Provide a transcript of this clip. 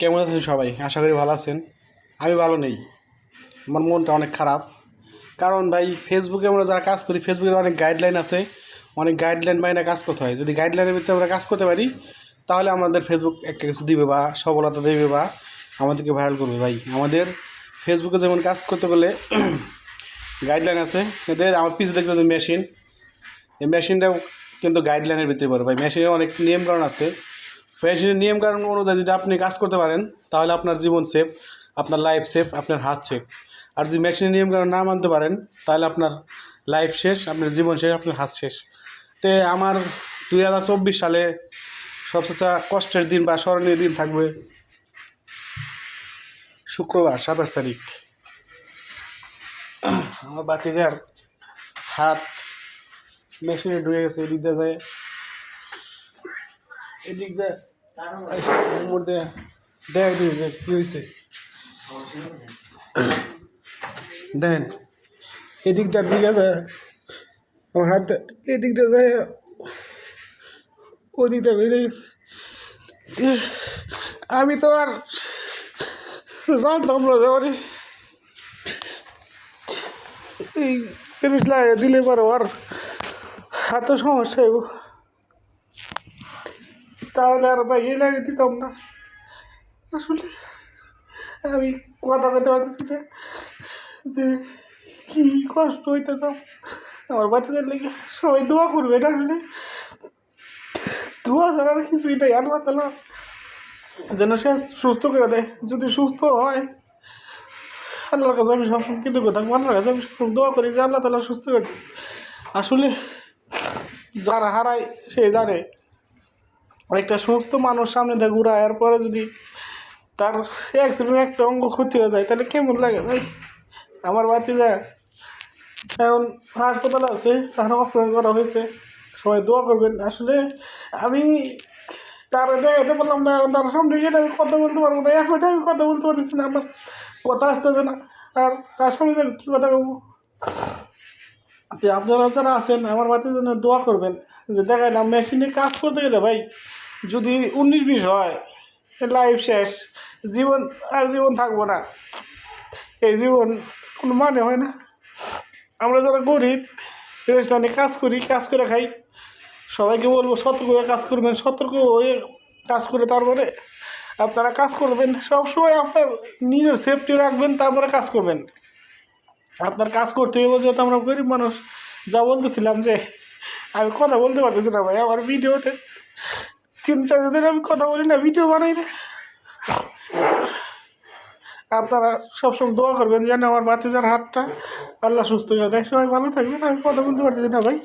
কেমন আছেন সবাই? আশা করি ভালো আছেন। আমি ভালো নেই। আমার মনটা অনেক খারাপ। কারণ ভাই ফেসবুকে আমরা যারা কাজ করি ফেসবুকের অনেক গাইডলাইন আছে। অনেক গাইডলাইন বাইরে কাজ করতে হয়। যদি গাইডলাইনের ভিতরে আমরা কাজ করতে পারি, তাহলে আমাদের ফেসবুক একটা কিছু দিবে বা সফলতা দেবে বা আমাদেরকে ভাইরাল করবে ভাই। আমাদের ফেসবুকে যেমন কাজ করতে গেলে গাইডলাইন আছে। এদের আমার পিছিয়ে দেখতে মেশিন এই মেশিনটাও কিন্তু গাইডলাইনের ভিতরে পড়ে ভাই। মেশিনের অনেক নিয়মকানুন আছে। মেশিনের নিয়মকানুন অনুযায়ী যদি আপনি কাজ করতে পারেন, তাহলে আপনার জীবন সেফ আপনার লাইফ সেফ আপনার হাত সেফ আর যদি মেশিনের নিয়মকানুন না মানতে পারেন, তাহলে আপনার লাইফ শেষ, আপনার জীবন শেষ, আপনার হাত শেষ। তে আমার দুই হাজার চব্বিশ সালে সবচেয়ে কষ্টের দিন বা স্মরণীয় দিন থাকবে শুক্রবার, সাতাশ তারিখ। আমার বাতিজার হাত মেশিনে ঢুকে গেছে এদিক দিয়ে যায় এদিক দিয়ে দেখ দিয়েছে কী হয়েছে দেখেন এদিক দিয়ে যায় আমার হাত এদিক দিয়ে ওদিক দিয়ে বেরিয়ে আমি তো আর জানতাম না যে এই জিনিস দিলে পারো আর এত সমস্যা তাহলে আর এই লাগে দিতাম না। আসলে আমি কথা বলতে পারতেছি না যে কী কষ্ট হইতেতাম আমার বাচ্চাদের লেগে সবাই দোয়া করবে না আসলে। দোয়া ছাড়া আর কিছুই নেই, আল্লাহ তালা যেন সে সুস্থ করে দেয়। যদি সুস্থ হয়, আল্লাহর কাছে আমি সবসময় কৃতজ্ঞ থাকব, আল্লাহর কাছে আমি সবসময় দোয়া করি যে আল্লাহ তালা সুস্থ করে আসলে যারা হারায়, সে জানে একটা সুস্থ মানুষ সামনে দিয়ে ঘুরায় এরপরে যদি তার অ্যাক্সিডেন্ট একটা অঙ্গ ক্ষতি হয়ে যায়, তাহলে কেমন লাগে ভাই? আমার বাতি যায় এখন হাসপাতাল আছে তার অপারেশন করা হয়েছে। সবাই দোয়া করবেন। আসলে আমি তার দেখাতে পারলাম না, এখন তার সামনে গিয়ে আমি কথা বলতে পারব না। এখন আমি কথা বলতে পারছি না, আমার কথা আসতেছে না। আর তার সামনে আমি কী কথা বলব? যে আপনারা যারা আছেন, আমার বাতির জন্য দোয়া করবেন। যে দেখেন না মেশিনে কাজ করতে গেলে ভাই যদি উনিশ বিশ হয় লাইফ শেষ। জীবন আর জীবন থাকব না। এই জীবন কোনো মানে হয় না। আমরা যারা গরিব রেস্টুরেন্টে কাজ করি, কাজ করে খাই। সবাইকে বলব, সতর্ক হয়ে কাজ করবেন, সতর্ক হয়ে কাজ করে তারপরে আপনারা কাজ করবেন, সবসময় আপনার নিজের সেফটি রাখবেন, তারপরে কাজ করবেন। আপনার কাজ করতে হবে যেহেতু আমরা গরিব মানুষ। যা বলতেছিলাম যে, আমি কথা বলতে পারতেছি না ভাই, আমার ভিডিওতে তিন চার দিন আমি কথা বলি না ভিডিও বানাই না আপনারা সবসময় দোয়া করবেন যেন আমার বাতিজার হাতটা আল্লাহ সুস্থ করে দেয়। সবাই ভালো থাকবেন, আমি কথা বলতে পারতেছি না ভাই।